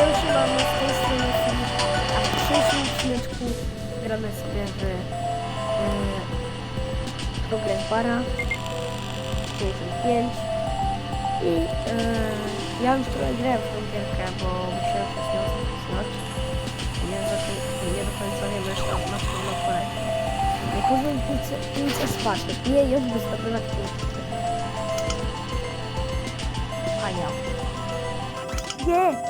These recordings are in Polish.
No siemano, z tej strony Filip, a w odcineczku gramy sobie w e, Progress Bara 55 i e, ja już trochę grałem w tą gierkę, bo musiałem się z nią zapisać. Nie, nie do końca wiem jeszcze na co ona polega. Nie piłce, piłce spać, nie jakby zdobywać punkty. Ja. Nie!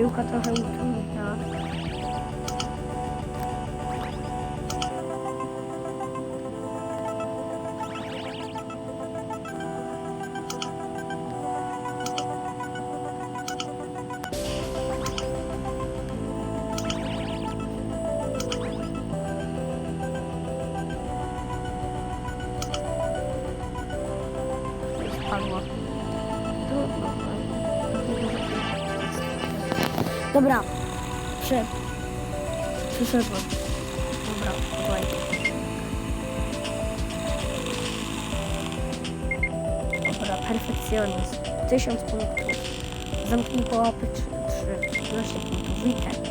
Piłka trochę utrudnia. Już Spadła. Trudno. Dobra. Prze... Przyszedłem. Dobra, dawaj. Dobra, perfekcjonizm. 1000 punktów. Zamknij połapy 3, 13 punktów. Weekend.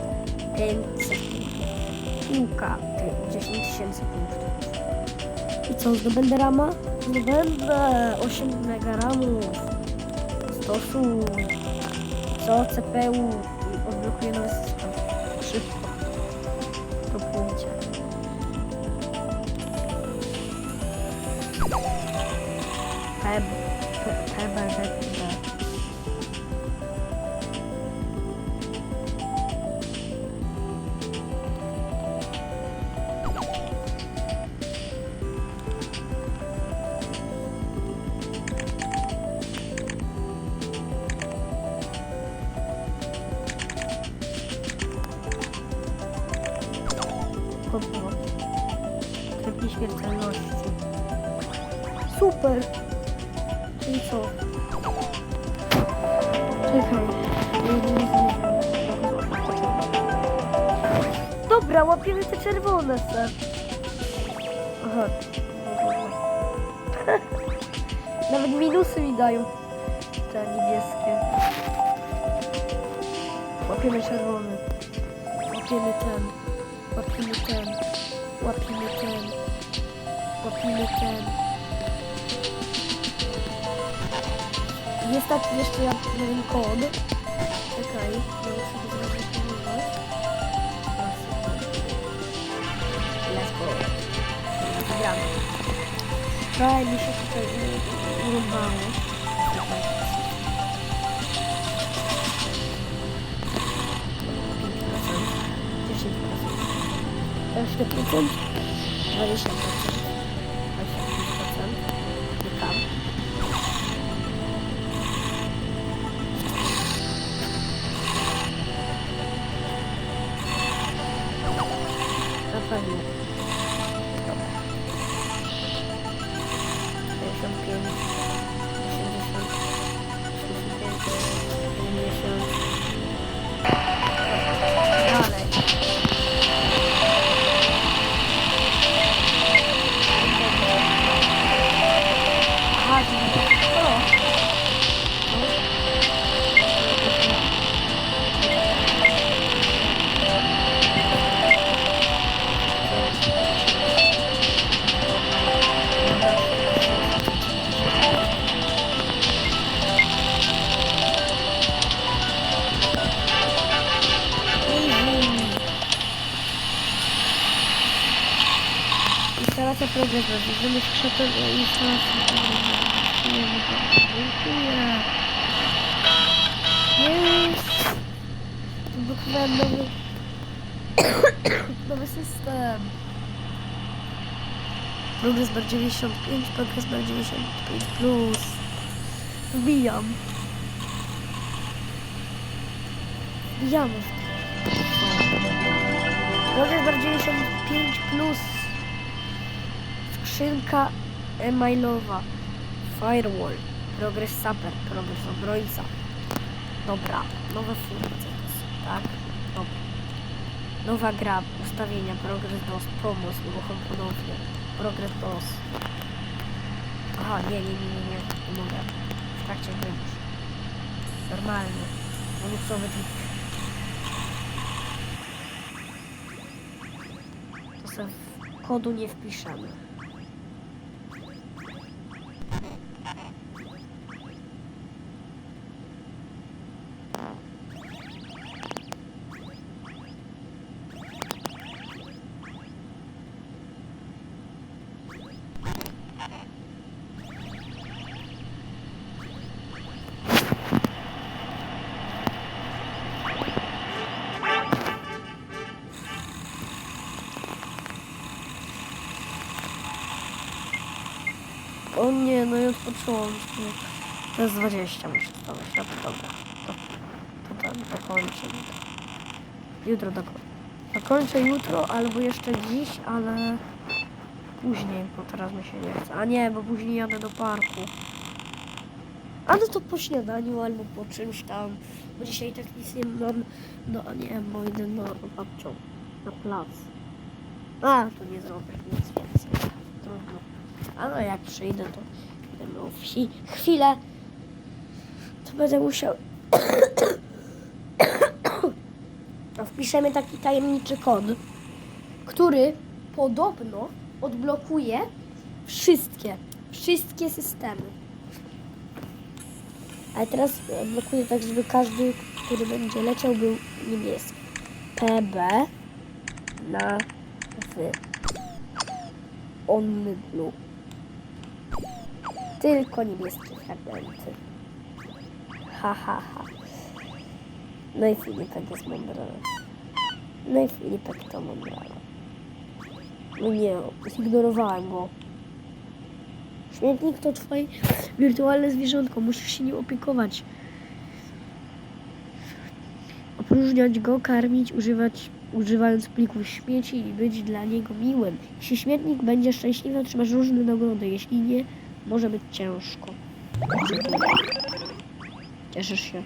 500 punktów. Piłka. ty- 10 tysięcy punktów. I co, zdobędę rama? Zdobędę 8 mega ramów. Stosuj. Co? CPU i odblokuje nowy system. Szybko. To pebe. Kopło. Tryb nieśmiertelności. Super! Czyli co? Czekaj. Dobra, łapiemy te czerwone se. Aha. Nawet minusy mi dają. Te niebieskie. Łapiemy czerwony. Łapiemy ten. Łapimy ten. Łapimy ten. Łapimy ten. Jest tak jeszcze ja pewien kod. Czekaj, mogę sobie zrobić pomóc. Let's go. Gramy. Trochę mi się tutaj urąbało. 10%, 20%, Instalacja progresu. Widzimy skrzepę instalacji progresu. Dziękuję. Jest. Wyblokowałem nowy... nowy system. Progress bar 95, progress bar 95 plus. Wbijam. Wbijamy w to. Progress bar 95 plus. Skrzynka emailowa. Firewall. Progress Sapper. Progress obrońca. Dobra. Nowe funkcje to są, tak? Dobra. Nowa gra. Ustawienia. Progress DOS. Pomoc. Uruchom ponownie. Progress DOS. Aha, nie, nie, nie, nie, nie. Nie mogę. W trakcie gry już. Normalnie. Bonusowy trik. To sobie kodu nie wpiszemy. O nie, no i odpocząłem. To jest 20 muszę. No to dobra. To, to tam dokończę. Jutro dokończę. Dokończę jutro albo jeszcze dziś, ale później, bo teraz mi się nie chce. A nie, bo później jadę do parku. A no to po śniadaniu albo po czymś tam. Bo dzisiaj tak nic nie mam. No nie, bo idę na babcią. Na plac. A, to nie zrobię nic. A no jak przyjdę, to będę miał wsi chwilę, to będę musiał. No, wpiszemy taki tajemniczy kod, który podobno odblokuje wszystkie, wszystkie systemy. Ale teraz odblokuje tak, żeby każdy, który będzie leciał, był niebieski. PB na w only blue. Tylko niebieskie fragmenty. Ha, ha, ha. No i Filipek jest mądrala. No i Filipek to mądrala. No nie, zignorowałem go. Śmietnik to twoje wirtualne zwierzątko, musisz się nim opiekować. Opróżniać go, karmić, używać, używając plików śmieci i być dla niego miłym. Jeśli śmietnik będzie szczęśliwy, otrzymasz różne nagrody. Jeśli nie, może być ciężko. Cieszysz się?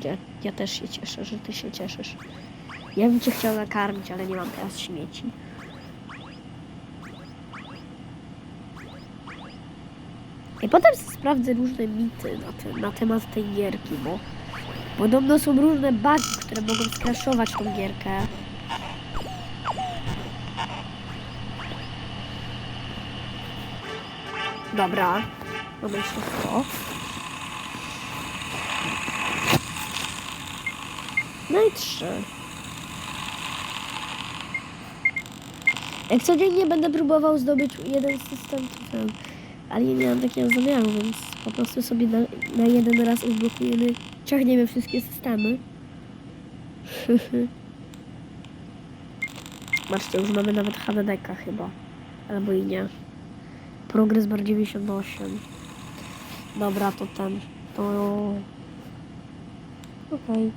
Cie- ja też się cieszę, że ty się cieszysz. Ja bym cię chciał nakarmić, ale nie mam teraz śmieci. I potem sprawdzę różne mity na, te, na temat tej gierki, bo podobno są różne bugi, które mogą skraszować tą gierkę. Dobra, mamy jeszcze to. No i trzy. Jak codziennie będę próbował zdobyć jeden system, to ten. Ale nie miałam takiego zamiaru, więc po prostu sobie na, na jeden raz odblokujemy, ciągniemy wszystkie systemy. Patrzcie, już mamy nawet HDD chyba. Albo i nie. Progress bar 98. Dobra, to ten. To... Okej.